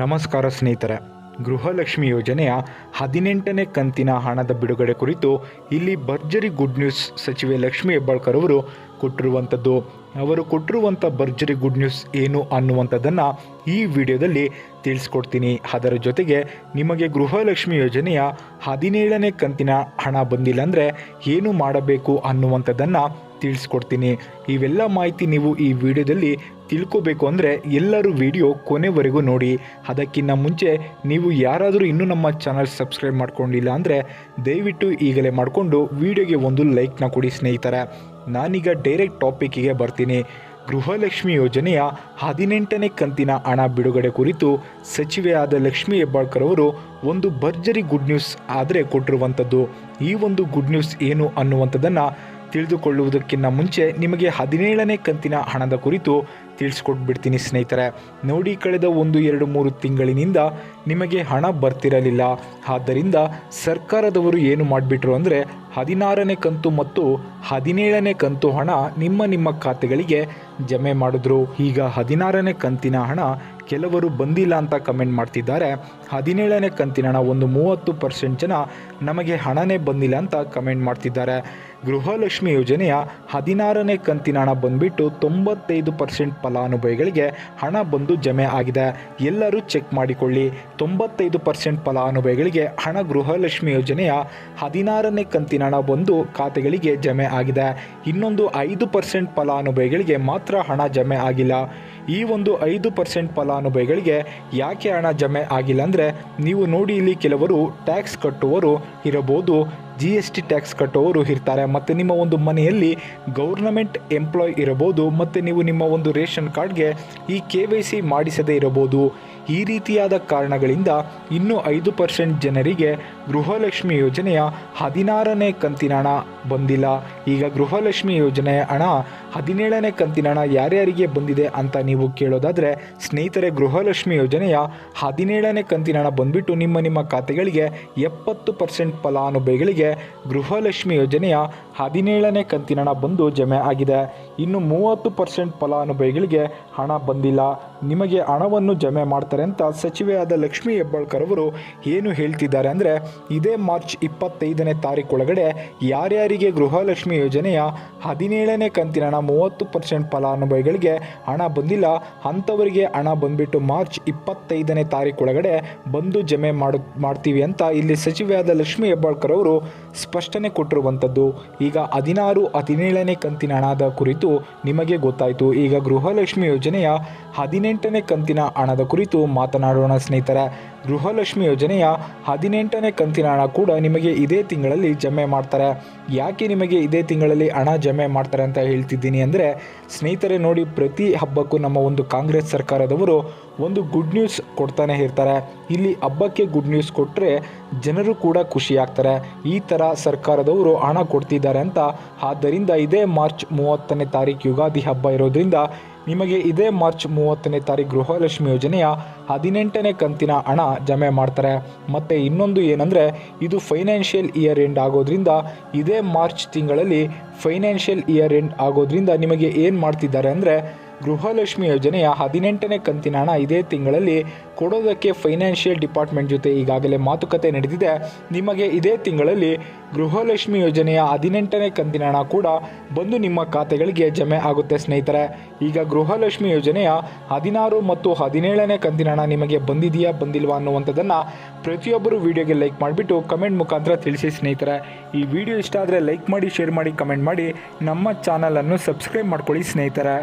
ನಮಸ್ಕಾರ ಸ್ನೇಹಿತರೆ. ಗೃಹಲಕ್ಷ್ಮಿ ಯೋಜನೆಯ ಹದಿನೆಂಟನೇ ಕಂತಿನ ಹಣದ ಬಿಡುಗಡೆ ಕುರಿತು ಇಲ್ಲಿ ಭರ್ಜರಿ ಗುಡ್ ನ್ಯೂಸ್ ಸಚಿವೆ ಲಕ್ಷ್ಮಿ ಹೆಬ್ಬಾಳ್ಕರ್ ಅವರು ಕೊಟ್ಟಿರುವಂಥದ್ದು ಅವರು ಕೊಟ್ಟಿರುವಂಥ ಭರ್ಜರಿ ಗುಡ್ ನ್ಯೂಸ್ ಏನು ಅನ್ನುವಂಥದ್ದನ್ನು ಈ ವಿಡಿಯೋದಲ್ಲಿ ತಿಳಿಸ್ಕೊಡ್ತೀನಿ. ಅದರ ಜೊತೆಗೆ ನಿಮಗೆ ಗೃಹಲಕ್ಷ್ಮಿ ಯೋಜನೆಯ ಹದಿನೇಳನೇ ಕಂತಿನ ಹಣ ಬಂದಿಲ್ಲ ಅಂದರೆ ಏನು ಮಾಡಬೇಕು ಅನ್ನುವಂಥದ್ದನ್ನು ತಿಳಿಸ್ಕೊಡ್ತೀನಿ. ಇವೆಲ್ಲ ಮಾಹಿತಿ ನೀವು ಈ ವಿಡಿಯೋದಲ್ಲಿ ತಿಳ್ಕೋಬೇಕು ಅಂದರೆ ಎಲ್ಲರೂ ವಿಡಿಯೋ ಕೊನೆವರೆಗೂ ನೋಡಿ. ಅದಕ್ಕಿಂತ ಮುಂಚೆ ನೀವು ಯಾರಾದರೂ ಇನ್ನೂ ನಮ್ಮ ಚಾನಲ್ ಸಬ್ಸ್ಕ್ರೈಬ್ ಮಾಡ್ಕೊಂಡಿಲ್ಲ ಅಂದರೆ ದಯವಿಟ್ಟು ಈಗಲೇ ಮಾಡಿಕೊಂಡು ವಿಡಿಯೋಗೆ ಒಂದು ಲೈಕ್ನ ಕೊಡಿ ಸ್ನೇಹಿತರೆ. ನಾನೀಗ ಡೈರೆಕ್ಟ್ ಟಾಪಿಕ್ಕಿಗೆ ಬರ್ತೀನಿ. ಗೃಹಲಕ್ಷ್ಮಿ ಯೋಜನೆಯ ಹದಿನೆಂಟನೇ ಕಂತಿನ ಹಣ ಬಿಡುಗಡೆ ಕುರಿತು ಸಚಿವೆಯಾದ ಲಕ್ಷ್ಮಿ ಹೆಬ್ಬಾಳ್ಕರ್ ಅವರು ಒಂದು ಭರ್ಜರಿ ಗುಡ್ ನ್ಯೂಸ್ ಆದರೆ ಕೊಟ್ಟಿರುವಂಥದ್ದು ಈ ಒಂದು ಗುಡ್ ನ್ಯೂಸ್ ಏನು ಅನ್ನುವಂಥದ್ದನ್ನು ತಿಳಿದುಕೊಳ್ಳುವುದಕ್ಕಿಂತ ಮುಂಚೆ ನಿಮಗೆ ಹದಿನೇಳನೇ ಕಂತಿನ ಹಣದ ಕುರಿತು ತಿಳಿಸ್ಕೊಟ್ಬಿಡ್ತೀನಿ ಸ್ನೇಹಿತರೆ. ನೋಡಿ, ಕಳೆದ ಒಂದು, ಎರಡು, ಮೂರು ತಿಂಗಳಿನಿಂದ ನಿಮಗೆ ಹಣ ಬರ್ತಿರಲಿಲ್ಲ. ಆದ್ದರಿಂದ ಸರ್ಕಾರದವರು ಏನು ಮಾಡಿಬಿಟ್ರು ಅಂದರೆ ಹದಿನಾರನೇ ಕಂತು ಮತ್ತು ಹದಿನೇಳನೇ ಕಂತು ಹಣ ನಿಮ್ಮ ನಿಮ್ಮ ಖಾತೆಗಳಿಗೆ ಜಮೆ ಮಾಡಿದ್ರು. ಈಗ ಹದಿನಾರನೇ ಕಂತಿನ ಹಣ ಕೆಲವರು ಬಂದಿಲ್ಲ ಅಂತ ಕಮೆಂಟ್ ಮಾಡ್ತಿದ್ದಾರೆ. ಹದಿನೇಳನೇ ಕಂತಿನ ಒಂದು ಮೂವತ್ತು ಪರ್ಸೆಂಟ್ ಜನ ನಮಗೆ ಹಣನೇ ಬಂದಿಲ್ಲ ಅಂತ ಕಮೆಂಟ್ ಮಾಡ್ತಿದ್ದಾರೆ. ಗೃಹಲಕ್ಷ್ಮಿ ಯೋಜನೆಯ ಹದಿನಾರನೇ ಕಂತಿನ ಹಣ ಬಂದ್ಬಿಟ್ಟು ತೊಂಬತ್ತೈದು ಪರ್ಸೆಂಟ್ ಫಲಾನುಭವಿಗಳಿಗೆ ಹಣ ಬಂದು ಜಮೆ ಆಗಿದೆ. ಎಲ್ಲರೂ ಚೆಕ್ ಮಾಡಿಕೊಳ್ಳಿ. ತೊಂಬತ್ತೈದು ಪರ್ಸೆಂಟ್ ಫಲಾನುಭವಿಗಳಿಗೆ ಹಣ ಗೃಹಲಕ್ಷ್ಮಿ ಯೋಜನೆಯ ಹದಿನಾರನೇ ಕಂತಿನ ಹಣ ಬಂದು ಖಾತೆಗಳಿಗೆ ಜಮೆ ಆಗಿದೆ. ಇನ್ನೊಂದು ಐದು ಪರ್ಸೆಂಟ್ ಫಲಾನುಭವಿಗಳಿಗೆ ಮಾತ್ರ ಹಣ ಜಮೆ ಆಗಿಲ್ಲ. ಈ ಒಂದು ಐದು ಪರ್ಸೆಂಟ್ ಫಲಾನುಭವಿಗಳಿಗೆ ಯಾಕೆ ಹಣ ಜಮೆ ಆಗಿಲ್ಲ ಅಂದರೆ, ನೀವು ನೋಡಿ ಇಲ್ಲಿ ಕೆಲವರು ಟ್ಯಾಕ್ಸ್ ಕಟ್ಟುವರು ಇರಬಹುದು. ಜಿ ಎಸ್ ಟಿ ಟ್ಯಾಕ್ಸ್ ಕಟ್ಟುವವರು ಇರ್ತಾರೆ, ಮತ್ತು ನಿಮ್ಮ ಒಂದು ಮನೆಯಲ್ಲಿ ಗೌರ್ನಮೆಂಟ್ ಎಂಪ್ಲಾಯ್ ಇರಬಹುದು, ಮತ್ತು ನೀವು ನಿಮ್ಮ ಒಂದು ರೇಷನ್ ಕಾರ್ಡ್ಗೆ ಈ ಕೆ ವೈ ಸಿ ಮಾಡಿಸದೇ ಇರಬಹುದು. ಈ ರೀತಿಯಾದ ಕಾರಣಗಳಿಂದ ಇನ್ನೂ ಐದು ಪರ್ಸೆಂಟ್ ಜನರಿಗೆ ಗೃಹಲಕ್ಷ್ಮಿ ಯೋಜನೆಯ ಹದಿನಾರನೇ ಕಂತಿನ ಹಣ ಬಂದಿಲ್ಲ. ಈಗ ಗೃಹಲಕ್ಷ್ಮಿ ಯೋಜನೆಯ ಹಣ ಹದಿನೇಳನೇ ಕಂತಿನ ಹಣ ಯಾರ್ಯಾರಿಗೆ ಬಂದಿದೆ ಅಂತ ನೀವು ಕೇಳೋದಾದರೆ, ಸ್ನೇಹಿತರೆ, ಗೃಹಲಕ್ಷ್ಮಿ ಯೋಜನೆಯ ಹದಿನೇಳನೇ ಕಂತಿನ ಹಣ ಬಂದ್ಬಿಟ್ಟು ನಿಮ್ಮ ನಿಮ್ಮ ಖಾತೆಗಳಿಗೆ ಎಪ್ಪತ್ತು ಪರ್ಸೆಂಟ್ ಫಲಾನುಭವಿಗಳಿಗೆ ಗೃಹಲಕ್ಷ್ಮಿ ಯೋಜನೆಯ ಹದಿನೇಳನೇ ಕಂತಿನ ಬಂದು ಜಮೆ ಆಗಿದೆ. ಇನ್ನು ಮೂವತ್ತು ಪರ್ಸೆಂಟ್ ಫಲಾನುಭವಿಗಳಿಗೆ ಹಣ ಬಂದಿಲ್ಲ. ನಿಮಗೆ ಹಣವನ್ನು ಜಮೆ ಮಾಡ್ತಾರೆ ಅಂತ ಸಚಿವೆಯಾದ ಲಕ್ಷ್ಮೀ ಹೆಬ್ಬಾಳ್ಕರ್ ಅವರು ಏನು ಹೇಳ್ತಿದ್ದಾರೆ ಅಂದರೆ, ಇದೇ ಮಾರ್ಚ್ ಇಪ್ಪತ್ತೈದನೇ ತಾರೀಕೊಳಗಡೆ ಯಾರ್ಯಾರಿಗೆ ಗೃಹಲಕ್ಷ್ಮಿ ಯೋಜನೆಯ ಹದಿನೇಳನೇ ಕಂತಿನ ಹಣ ಮೂವತ್ತು ಪರ್ಸೆಂಟ್ ಫಲಾನುಭವಿಗಳಿಗೆ ಹಣ ಬಂದಿಲ್ಲ, ಅಂಥವರಿಗೆ ಹಣ ಬಂದ್ಬಿಟ್ಟು ಮಾರ್ಚ್ ಇಪ್ಪತ್ತೈದನೇ ತಾರೀಕೊಳಗಡೆ ಬಂದು ಜಮೆ ಮಾಡು, ಮಾಡ್ತೀವಿ ಅಂತ ಇಲ್ಲಿ ಸಚಿವೆಯಾದ ಲಕ್ಷ್ಮೀ ಹೆಬ್ಬಾಳ್ಕರ್ ಅವರು ಸ್ಪಷ್ಟನೆ ಕೊಟ್ಟಿರುವಂಥದ್ದು. ಈಗ ಹದಿನಾರು, ಹದಿನೇಳನೇ ಕಂತಿನ ಹಣದ ಕುರಿತು ನಿಮಗೆ ಗೊತ್ತಾಯಿತು. ಈಗ ಗೃಹಲಕ್ಷ್ಮಿ ಯೋಜನೆಯ ಹದಿನೆಂಟನೇ ಕಂತಿನ ಹಣದ ಕುರಿತು ಮಾತನಾಡೋಣ ಸ್ನೇಹಿತರೆ. ಗೃಹಲಕ್ಷ್ಮಿ ಯೋಜನೆಯ ಹದಿನೆಂಟನೇ ಕಂತಿನ ಹಣ ಕೂಡ ನಿಮಗೆ ಇದೇ ತಿಂಗಳಲ್ಲಿ ಜಮೆ ಮಾಡ್ತಾರೆ. ಯಾಕೆ ನಿಮಗೆ ಇದೇ ತಿಂಗಳಲ್ಲಿ ಹಣ ಜಮೆ ಮಾಡ್ತಾರೆ ಅಂತ ಹೇಳ್ತಿದ್ದೀನಿ ಅಂದರೆ, ಸ್ನೇಹಿತರೆ ನೋಡಿ, ಪ್ರತಿ ಹಬ್ಬಕ್ಕೂ ನಮ್ಮ ಒಂದು ಕಾಂಗ್ರೆಸ್ ಸರ್ಕಾರದವರು ಒಂದು ಗುಡ್ ನ್ಯೂಸ್ ಕೊಡ್ತಾನೆ ಇರ್ತಾರೆ. ಇಲ್ಲಿ ಹಬ್ಬಕ್ಕೆ ಗುಡ್ ನ್ಯೂಸ್ ಕೊಟ್ಟರೆ ಜನರು ಕೂಡ ಖುಷಿಯಾಗ್ತಾರೆ ಈ ಥರ ಸರ್ಕಾರದವರು ಹಣ ಕೊಡ್ತಿದ್ದಾರೆ ಅಂತ. ಆದ್ದರಿಂದ ಇದೇ ಮಾರ್ಚ್ ಮೂವತ್ತನೇ ತಾರೀಕು ಯುಗಾದಿ ಹಬ್ಬ ಇರೋದ್ರಿಂದ ನಿಮಗೆ ಇದೇ ಮಾರ್ಚ್ ಮೂವತ್ತನೇ ತಾರೀಕು ಗೃಹಲಕ್ಷ್ಮಿ ಯೋಜನೆಯ ಹದಿನೆಂಟನೇ ಕಂತಿನ ಹಣ ಜಮೆ ಮಾಡ್ತಾರೆ. ಮತ್ತು ಇನ್ನೊಂದು ಏನಂದರೆ, ಇದು ಫೈನಾನ್ಷಿಯಲ್ ಇಯರ್ ಎಂಡ್ ಆಗೋದ್ರಿಂದ ಇದೇ ಮಾರ್ಚ್ ತಿಂಗಳಲ್ಲಿ ಫೈನಾನ್ಷಿಯಲ್ ಇಯರ್ ಎಂಡ್ ಆಗೋದ್ರಿಂದ ನಿಮಗೆ ಏನು ಮಾಡ್ತಿದ್ದಾರೆ ಅಂದರೆ ಗೃಹಲಕ್ಷ್ಮಿ ಯೋಜನೆಯ ಹದಿನೆಂಟನೇ ಕಂತಿನ ಹಣ ಇದೇ ತಿಂಗಳಲ್ಲಿ ಕೊಡೋದಕ್ಕೆ ಫೈನಾನ್ಷಿಯಲ್ ಡಿಪಾರ್ಟ್ಮೆಂಟ್ ಜೊತೆ ಈಗಾಗಲೇ ಮಾತುಕತೆ ನಡೆದಿದೆ. ನಿಮಗೆ ಇದೇ ತಿಂಗಳಲ್ಲಿ ಗೃಹಲಕ್ಷ್ಮಿ ಯೋಜನೆಯ ಹದಿನೆಂಟನೇ ಕಂತಿನ ಹಣ ಕೂಡ ಬಂದು ನಿಮ್ಮ ಖಾತೆಗಳಿಗೆ ಜಮೆ ಆಗುತ್ತೆ ಸ್ನೇಹಿತರೆ. ಈಗ ಗೃಹಲಕ್ಷ್ಮಿ ಯೋಜನೆಯ ಹದಿನಾರು ಮತ್ತು ಹದಿನೇಳನೇ ಕಂತಿನ ಹಣ ನಿಮಗೆ ಬಂದಿದೆಯಾ, ಬಂದಿಲ್ವಾ ಅನ್ನುವಂಥದ್ದನ್ನು ಪ್ರತಿಯೊಬ್ಬರು ವಿಡಿಯೋಗೆ ಲೈಕ್ ಮಾಡಿಬಿಟ್ಟು ಕಮೆಂಟ್ ಮುಖಾಂತರ ತಿಳಿಸಿ ಸ್ನೇಹಿತರೆ. ಈ ವಿಡಿಯೋ ಇಷ್ಟ ಆದರೆ ಲೈಕ್ ಮಾಡಿ, ಶೇರ್ ಮಾಡಿ, ಕಮೆಂಟ್ ಮಾಡಿ. ನಮ್ಮ ಚಾನಲನ್ನು ಸಬ್ಸ್ಕ್ರೈಬ್ ಮಾಡ್ಕೊಳ್ಳಿ ಸ್ನೇಹಿತರೆ.